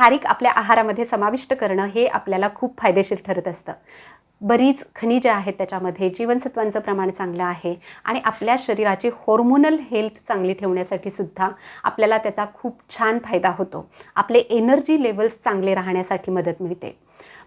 खारीक आपल्या आहारामध्ये समाविष्ट करणं हे आपल्याला खूप फायदेशीर ठरत असतं. बरीच खनिजे आहेत त्याच्यामध्ये जीवनसत्वांचं प्रमाण चांगलं आहे आणि आपल्या शरीराची हॉर्मोनल हेल्थ चांगली ठेवण्यासाठी सुद्धा आपल्याला त्याचा खूप छान फायदा होतो. आपले एनर्जी लेवल्स चांगले राहण्यासाठी मदत मिळते.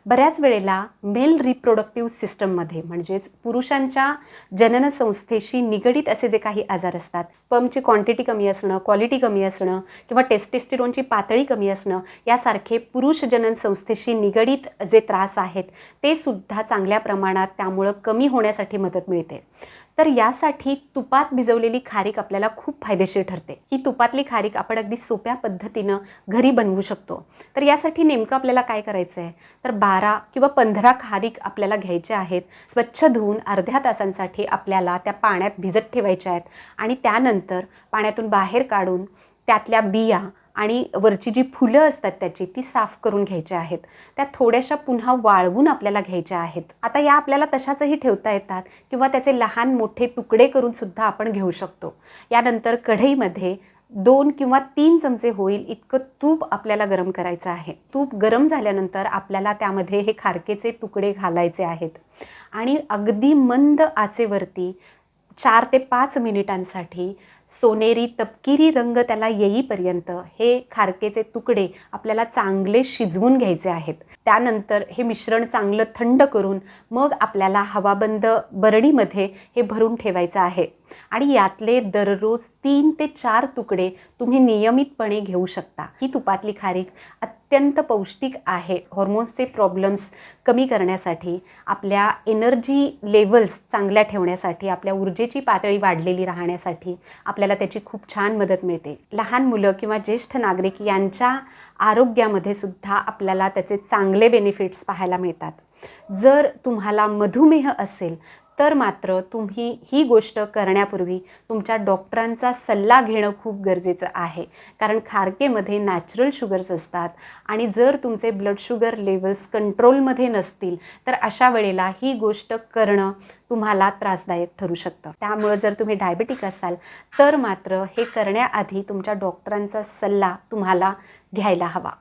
बऱ्याच वेळेला मेल रिप्रोडक्टिव्ह सिस्टममध्ये म्हणजेच पुरुषांच्या जनन संस्थेशी निगडीत असे जे काही आजार असतात स्पर्मची क्वांटिटी कमी असणं क्वालिटी कमी असणं किंवा टेस्टेस्टिरोनची पातळी कमी असणं यासारखे पुरुष जनन संस्थेशी निगडीत जे त्रास आहेत ते सुद्धा चांगल्या प्रमाणात त्यामुळं कमी होण्यासाठी मदत मिळते. तर यासाठी तुपात भिजवलेली खारीक आपल्याला खूप फायदेशीर ठरते. ही तुपातली खारीक आपण अगदी सोप्या पद्धतीनं घरी बनवू शकतो. तर यासाठी नेमकं आपल्याला काय करायचं आहे तर बारा किंवा पंधरा खारीक आपल्याला घ्यायच्या आहेत. स्वच्छ धुवून अर्ध्या तासांसाठी आपल्याला त्या पाण्यात भिजत ठेवायच्या आहेत. आणि त्यानंतर पाण्यातून बाहेर काढून त्यातल्या बिया आणि वरची जी फुलं असतात त्याची ती साफ करून घ्यायच्या आहेत. त्या थोड्याशा पुन्हा वाळवून आपल्याला घ्यायच्या आहेत. आता या आपल्याला तशाचही ठेवता येतात किंवा त्याचे लहान मोठे तुकडे करून सुद्धा आपण घेऊ शकतो. यानंतर कढईमध्ये दोन किंवा तीन चमचे होईल इतकं तूप आपल्याला गरम करायचं आहे. तूप गरम झाल्यानंतर आपल्याला त्यामध्ये हे खारकेचे तुकडे घालायचे आहेत. आणि अगदी मंद आचेवरती चार ते पाच मिनिटांसाठी सोनेरी तपकिरी रंग त्याला येईपर्यंत हे खारकेचे तुकडे आपल्याला चांगले शिजवून घ्यायचे आहेत. त्यानंतर हे मिश्रण चांगलं थंड करून मग आपल्याला हवाबंद बरडीमध्ये हे भरून ठेवायचं आहे. आणि यातले दररोज तीन ते चार तुकडे तुम्ही नियमितपणे घेऊ शकता. ही तुपातली खारीक अत्यंत पौष्टिक आहे. हॉर्मोन्सचे प्रॉब्लेम्स कमी करण्यासाठी आपल्या एनर्जी लेवल्स चांगल्या ठेवण्यासाठी आपल्या ऊर्जेची पातळी वाढलेली राहण्यासाठी आपल्याला त्याची खूप छान मदत मिळते. लहान मुलं किंवा ज्येष्ठ नागरिक यांच्या आरोग्यामध्ये सुद्धा आपल्याला त्याचे चांगले बेनिफिट्स पाहायला मिळतात. जर तुम्हाला मधुमेह असेल तर मात्र तुम्ही ही गोष्ट करण्यापूर्वी तुमच्या डॉक्टरांचा सल्ला घेणं खूप गरजेचं आहे. कारण खारकेमध्ये नॅचरल शुगर्स असतात आणि जर तुमचे ब्लड शुगर लेवल्स कंट्रोलमध्ये नसतील तर अशा वेळेला ही गोष्ट करणं तुम्हाला त्रासदायक ठरू शकतं. त्यामुळं जर तुम्ही डायबेटिक असाल तर मात्र हे करण्याआधी तुमच्या डॉक्टरांचा सल्ला तुम्हाला घ्यायला हवा.